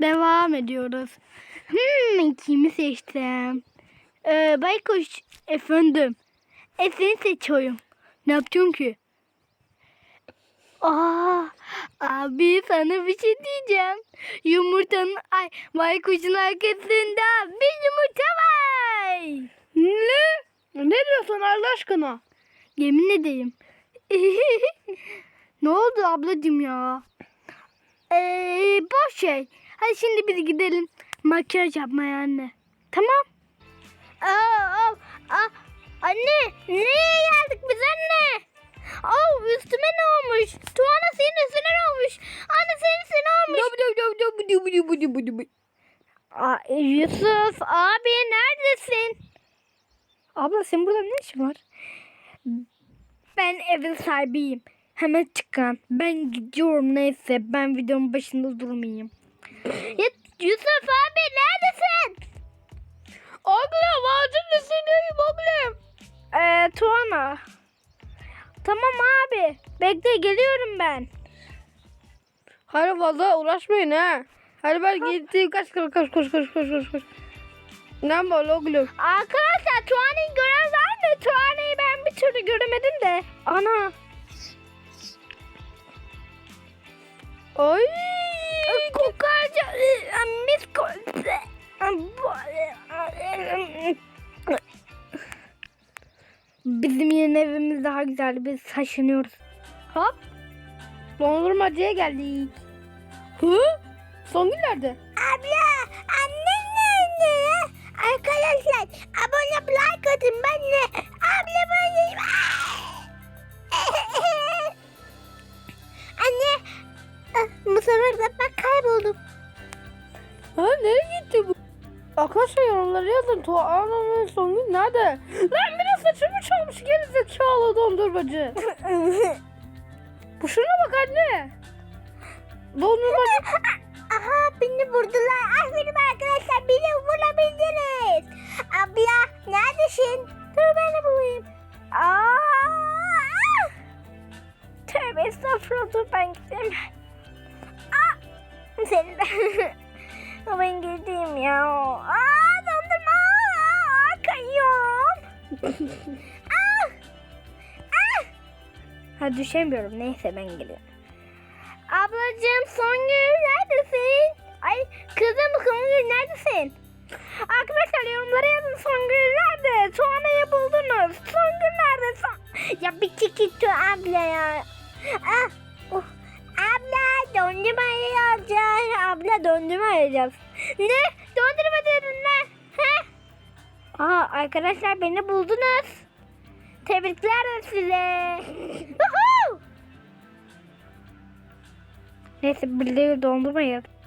Devam ediyoruz. Hmm, kimi seçtim? Ee, Baykuş efendim. E seni seçiyorum. Ne yapıyorsun ki? Aa, abi sana bir şey diyeceğim. Yumurtanın ay baykuşun arkasında bir yumurta var. Ne? Ne diyorsun Allah aşkına? Yemin edeyim. ne oldu ablacığım ya? Ee, boş şey. Hadi şimdi biz gidelim makyaj yapmaya anne. Tamam. Aa, aa, aa, anne nereye geldik biz anne? Aa, üstüme ne olmuş? Tuana senin üstüne ne olmuş? Anne senin üstüne ne olmuş? Aa, Yusuf abi neredesin? Abla senin burada ne işin var? Ben evin sahibiyim. Hemen çıkan. Ben gidiyorum neyse. Ben videonun başında durmayayım. Yusuf abi neredesin? Oğlum ağacın üstündeyim oğlum. Ee, Tuana. Tamam abi. Bekle geliyorum ben. Hadi fazla uğraşmayın ha. Hadi ben gittim kaç kaç kaç koş koş koş koş koş. Ne var oğlum? Arkadaşlar Tuana'yı gören var mı? Tuana'yı ben bir türlü göremedim de. Ana. Ay. Kokarca. Bizim yeni evimiz daha güzel. Biz taşınıyoruz. Hop. Dondurmacıya geldik. Hı? Songül nerede? Abla, annen nerede? Arkadaşlar, abone ol, like atın ben de. Abla benim. Anne, bu sefer de ben Arkadaşlar yorumlara yazın. Tuğan'ın Songül nerede? Lan biraz saçımı çalmış geri zekalı dondurmacı. Bu şuna bak anne. Dondurmacı. Aha, beni vurdular. Aferin arkadaşlar, beni vurabildiniz. Abla, neredesin? Dur ben de bulayım. Aa! Tövbe estağfurullah, dur ben gideyim. Aa! Seni ben gideyim ya. Aa, dondurma. Aa, kayıyorum. Aa! Aa! Ha düşemiyorum. Neyse ben geliyorum. Ablacığım Songül neredesin? Ay kızım Songül neredesin? Arkadaşlar yorumlara yazın Songül nerede? Tuana'yı buldunuz. Songül nerede? Son- ya bir çekil tu abla ya. Ah, oh. Abla dondurma alacağız. Abla dondurma alacağız. Ne? Dondurma dedin ne? He? Aa arkadaşlar beni buldunuz. Tebrikler size. Neyse birileri dondurma yap.